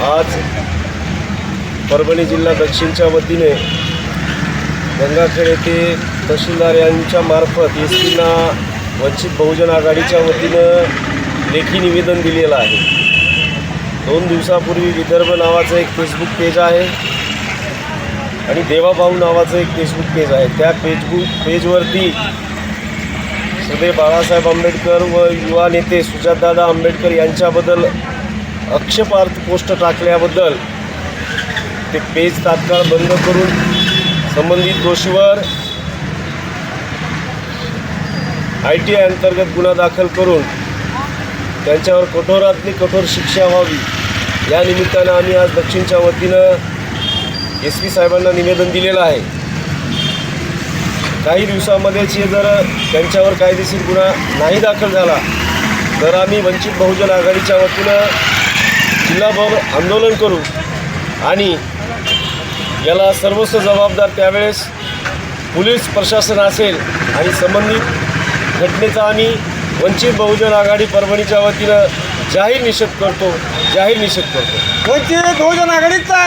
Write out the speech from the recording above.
आज परभणी जिल्हा दक्षिणच्या वतीने गंगाखेड येथे तहसीलदार यांच्या मार्फत एस टीना वंचित बहुजन आघाडीच्या वतीनं लेखी निवेदन दिलेलं आहे. दोन दिवसापूर्वी विदर्भ नावाचं एक फेसबुक पेज आहे आणि देवाभाऊ नावाचं एक फेसबुक पेज आहे. त्या फेसबुक पेजवरती सदैव बाळासाहेब आंबेडकर व युवा नेते सुजातदादा आंबेडकर यांच्याबद्दल आक्षेपार्थ पोस्ट टाकल्याबद्दल ते पेज तात्काळ बंद करून संबंधित दोषीवर आय टी आय अंतर्गत गुन्हा दाखल करून त्यांच्यावर कठोरातली कठोर शिक्षा व्हावी. या निमित्तानं आम्ही आज दक्षिणच्या वतीनं एस पी साहेबांना निवेदन दिलेलं आहे. काही दिवसामध्येच हे जर त्यांच्यावर कायदेशीर गुन्हा नाही दाखल झाला तर आम्ही वंचित बहुजन आघाडीच्या वतीनं जिल्हाभर आंदोलन करू आणि याला सर्वस्व जबाबदार त्यावेळेस पोलीस प्रशासन असेल आणि संबंधित घटनेचा आम्ही वंचित बहुजन आघाडी परभणीच्या वतीनं जाहीर निषेध करतो जाहीर निषेध करतो. वंचित बहुजन आघाडीचा!